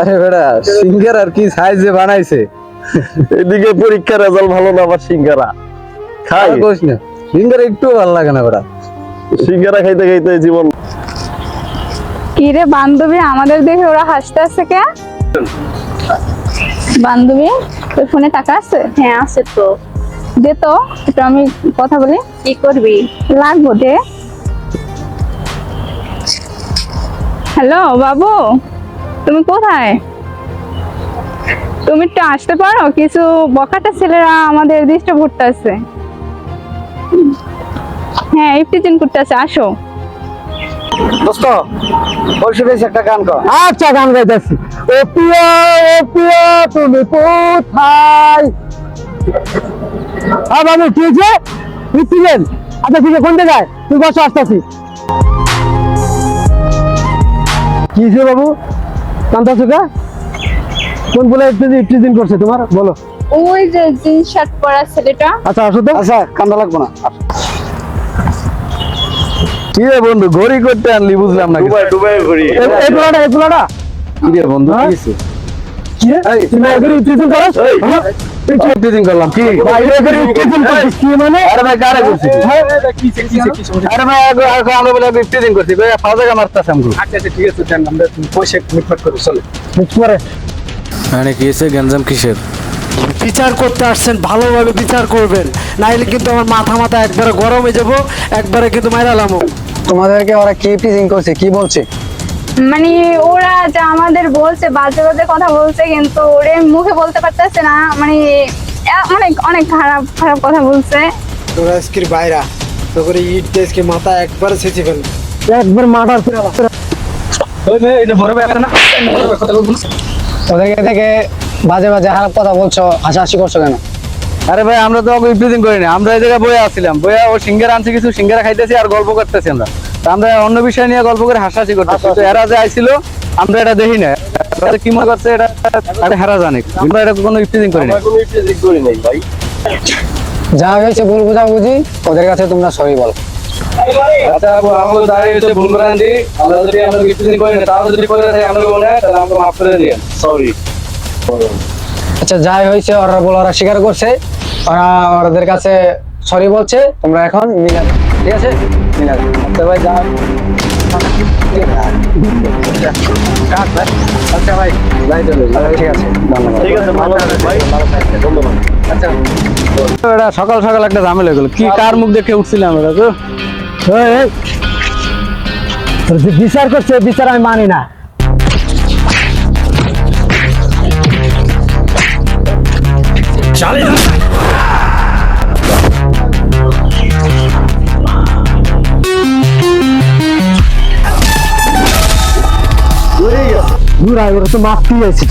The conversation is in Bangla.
আরে সিঙ্গার আর কি সাইজে বানাইছে। এদিকে পরীক্ষার রেজাল্ট ভালো না আবার সিঙ্গারা? খাই। না সিঙ্গার একটু ভালো লাগে না বেটা সিঙ্গারা খাইতে খাইতে জীবন কি রে বান্ধবী আমাদের দেখে ওরা হাসতে আছে কে? বান্ধবী তোর ফোনে টাকা আছে? হ্যাঁ আছে তো। দে তো একটু আমি কথা বলি। কি করবি? লাগবো দে। হ্যালো বাবু। তুমি কোথায়? তুমি একটু আসতে পারো? কিছু বকাটা ছেলেরা আমাদের ডিস্টার্ব করতেছে হ্যাঁ ইফতিজিন করতেছে আসো। দোস্ত বলছি বেশ একটা গান কর। আচ্ছা গান গাইতেছি। ও প্রিয়া ও প্রিয়া তুমি কোথায়? হ্যাঁ বাবু কি হয়েছে? মিত্তিলেন আচ্ছা ঠিক আছে কোন জায়গায় তুই বসে আসতেছি। কি বাবু? কান্তাছো কে কোন বলে ইফতিজিন করছে তোমার? বলো। ওই যে জিন্স শার্ট পরা ছেলেটা। আচ্ছা আসো তো। আচ্ছা কান্দা লাগবো না কি রে বন্ধু ঘড়ি করতে আনলি বুঝলাম না ডুবাই ডুবাই ঘড়ি। এই- এই পোলাটা এই পোলাটা কি রে বন্ধু হ্যাঁ? কি হইছে? কি রে? তুমি এগুলো ইফতিজিন করো। করলাম। কি? বাইরে এগুলো ইফতিজিন করছিস কি মানে? আরে ভাই কারে করছি হ্যাঁ? আরে ভাই আগে আগে আমরা বলে ইফতিজিং করছি। ভাই ফাজা মারতাছে আমগো মিক্স করে মানে কি হয়েছে? গ্যাঞ্জাম কিসের? বিচার করতে আসছেন ভালোভাবে বিচার করবেন। নাইলে কিন্তু আমার মাথা মাথা একবারে গরম হয়ে যাব একবারে কিন্তু মাইরালামো তোমাদেরকে ওরা কি টিচিং করছে কি বলছে? মানে ওরা যা আমাদের বলছে বাজে বাজে কথা বলছে কিন্তু ওরে মুখে বলতে পারতেছে না মানে অনেক অনেক খারাপ খারাপ কথা বলছে। তোরা আজকের বাইরা তোর ইট আজকে মাথা একবার ছেঁচে ফেল। একবার মার্ডার করে ওদেরকে থেকে বাজে বাজে খারাপ কথা বলছো হাসাহাসি করছ কেন? আরে ভাই আমরা তো ইফতিজিং করিনি আমরা এই জায়গায় বয়ে আসছিলাম বয়ে ও সিঙ্গারা আনছে কিছু সিঙ্গারা খাইতেছি আর গল্প করতেছি আমরা। আমরা অন্য বিষয় নিয়ে গল্প করে হাসাহাসি করতেছি। তো এরা যে আইছিল আমরা এটা দেখি না এরা কি মনে করছে এটা আরে হেরা জানে? আমরা এটা কোনো ইফতিজিং করি না যা হয়েছে ভুল বুঝাবুঝি ওদের কাছে তোমরা সরি বলো। আচ্ছা আমাদের দাঁড়িয়ে হচ্ছে ভুল করে আমরা যদি আমরা ইফতিজিং করি না তাহলে যদি করে থাকে আমরা তাহলে আমাকে মাফ করে দিন সরি আচ্ছা যাই হয়েছে ওরা বলে ওরা স্বীকার করছে। ওরা ওদের কাছে সরি বলছে। তোমরা এখন মিলা দাও। ঠিক আছে? ভাই আচ্ছা ভাই যাই ঠিক আছে। ঠিক আছে ভালো ভাই। ধন্যবাদ। আচ্ছা। এটা সকাল সকাল একটা ঝামেলা হলো। কি কার মুখ দেখে উঠছিলাম এটা তো? বিচার করছে বিচার আমি মানি না। ঘুরায় ওরা তো মাছ পেয়েছে